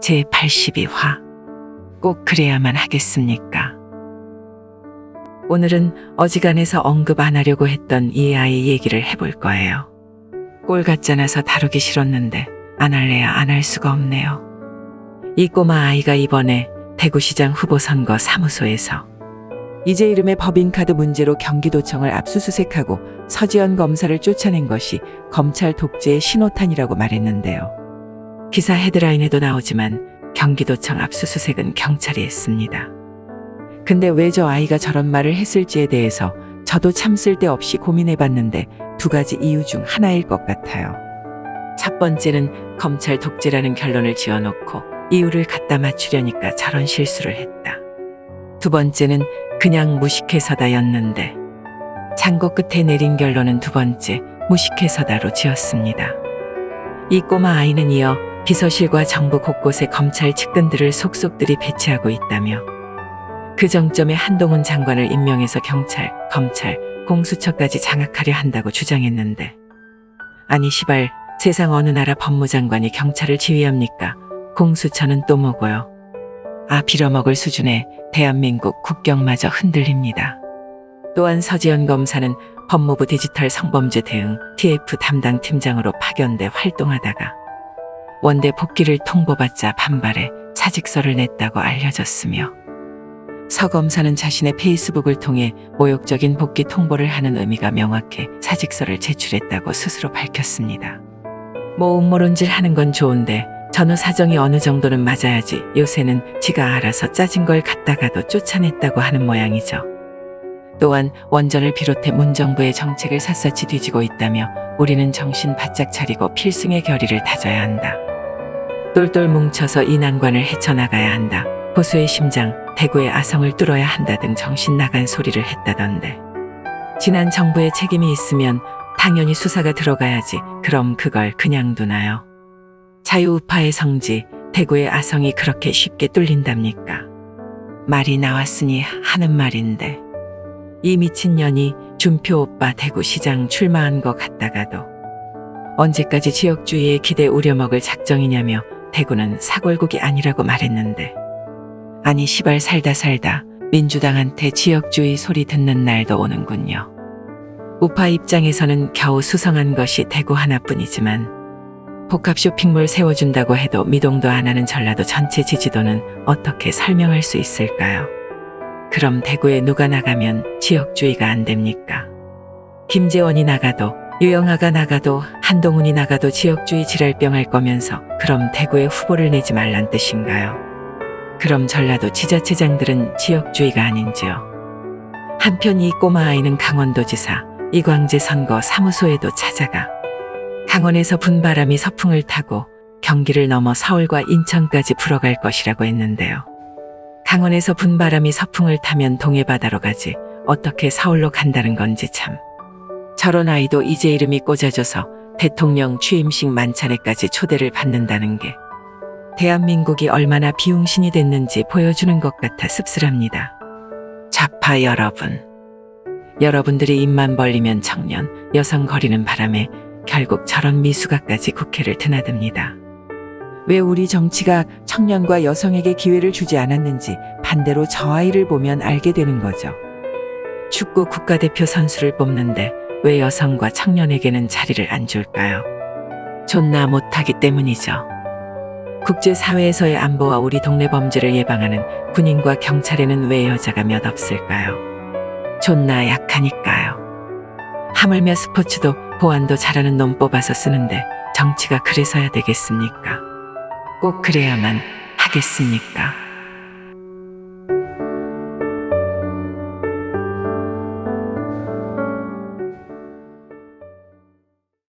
제82화. 꼭 그래야만 하겠습니까? 오늘은 어지간해서 언급 안 하려고 했던 이 아이 얘기를 해볼 거예요. 꼴 같잖아서 다루기 싫었는데 안 할래야 안 할 수가 없네요. 이 꼬마 아이가 이번에 대구시장 후보 선거 사무소에서 이제 이름의 법인카드 문제로 경기도청을 압수수색하고 서지현 검사를 쫓아낸 것이 검찰 독재의 신호탄이라고 말했는데요. 기사 헤드라인에도 나오지만 경기도청 압수수색은 경찰이 했습니다. 근데 왜 저 아이가 저런 말을 했을지에 대해서 저도 참 쓸데없이 고민해 봤는데 두 가지 이유 중 하나일 것 같아요. 첫 번째는 검찰 독재라는 결론을 지어놓고 이유를 갖다 맞추려니까 저런 실수를 했다. 두 번째는 그냥 무식해서다였는데 장고 끝에 내린 결론은 두 번째 무식해서다로 지었습니다. 이 꼬마 아이는 이어 비서실과 정부 곳곳에 검찰 측근들을 속속들이 배치하고 있다며 그 정점에 한동훈 장관을 임명해서 경찰, 검찰, 공수처까지 장악하려 한다고 주장했는데 아니 시발 세상 어느 나라 법무장관이 경찰을 지휘합니까? 공수처는 또 뭐고요? 아 빌어먹을 수준의 대한민국 국경마저 흔들립니다. 또한 서지현 검사는 법무부 디지털 성범죄 대응 TF 담당 팀장으로 파견돼 활동하다가 원대 복귀를 통보받자 반발해 사직서를 냈다고 알려졌으며 서 검사는 자신의 페이스북을 통해 모욕적인 복귀 통보를 하는 의미가 명확해 사직서를 제출했다고 스스로 밝혔습니다. 뭐 음모론질 하는 건 좋은데 전후 사정이 어느 정도는 맞아야지 요새는 지가 알아서 짜진 걸 갖다가도 쫓아냈다고 하는 모양이죠. 또한 원전을 비롯해 문정부의 정책을 샅샅이 뒤지고 있다며 우리는 정신 바짝 차리고 필승의 결의를 다져야 한다. 똘똘 뭉쳐서 이 난관을 헤쳐나가야 한다. 보수의 심장, 대구의 아성을 뚫어야 한다 등 정신 나간 소리를 했다던데. 지난 정부의 책임이 있으면 당연히 수사가 들어가야지. 그럼 그걸 그냥 두나요? 자유우파의 성지, 대구의 아성이 그렇게 쉽게 뚫린답니까? 말이 나왔으니 하는 말인데. 이 미친년이 준표 오빠 대구시장 출마한 것 같다가도 언제까지 지역주의에 기대 우려먹을 작정이냐며 대구는 사골국이 아니라고 말했는데 아니 시발 살다 살다 민주당한테 지역주의 소리 듣는 날도 오는군요. 우파 입장에서는 겨우 수성한 것이 대구 하나뿐이지만 복합 쇼핑몰 세워준다고 해도 미동도 안 하는 전라도 전체 지지도는 어떻게 설명할 수 있을까요? 그럼 대구에 누가 나가면 지역주의가 안 됩니까? 김재원이 나가도 유영아가 나가도 한동훈이 나가도 지역주의 지랄병 할 거면서 그럼 대구에 후보를 내지 말란 뜻인가요? 그럼 전라도 지자체장들은 지역주의가 아닌지요? 한편 이 꼬마 아이는 강원도지사 이광재 선거 사무소에도 찾아가 강원에서 분 바람이 서풍을 타고 경기를 넘어 서울과 인천까지 불어갈 것이라고 했는데요. 강원에서 분 바람이 서풍을 타면 동해바다로 가지 어떻게 서울로 간다는 건지 참. 저런 아이도 이제 이름이 꽂아져서 대통령 취임식 만찬에까지 초대를 받는다는 게 대한민국이 얼마나 비용신이 됐는지 보여주는 것 같아 씁쓸합니다. 좌파 여러분. 여러분들이 입만 벌리면 청년, 여성 거리는 바람에 결국 저런 미수가까지 국회를 드나듭니다. 왜 우리 정치가 청년과 여성에게 기회를 주지 않았는지 반대로 저 아이를 보면 알게 되는 거죠. 축구 국가대표 선수를 뽑는데 왜 여성과 청년에게는 자리를 안 줄까요? 존나 못하기 때문이죠. 국제사회에서의 안보와 우리 동네 범죄를 예방하는 군인과 경찰에는 왜 여자가 몇 없을까요? 존나 약하니까요. 하물며 스포츠도 보안도 잘하는 놈 뽑아서 쓰는데 정치가 그래서야 되겠습니까? 꼭 그래야만 하겠습니까?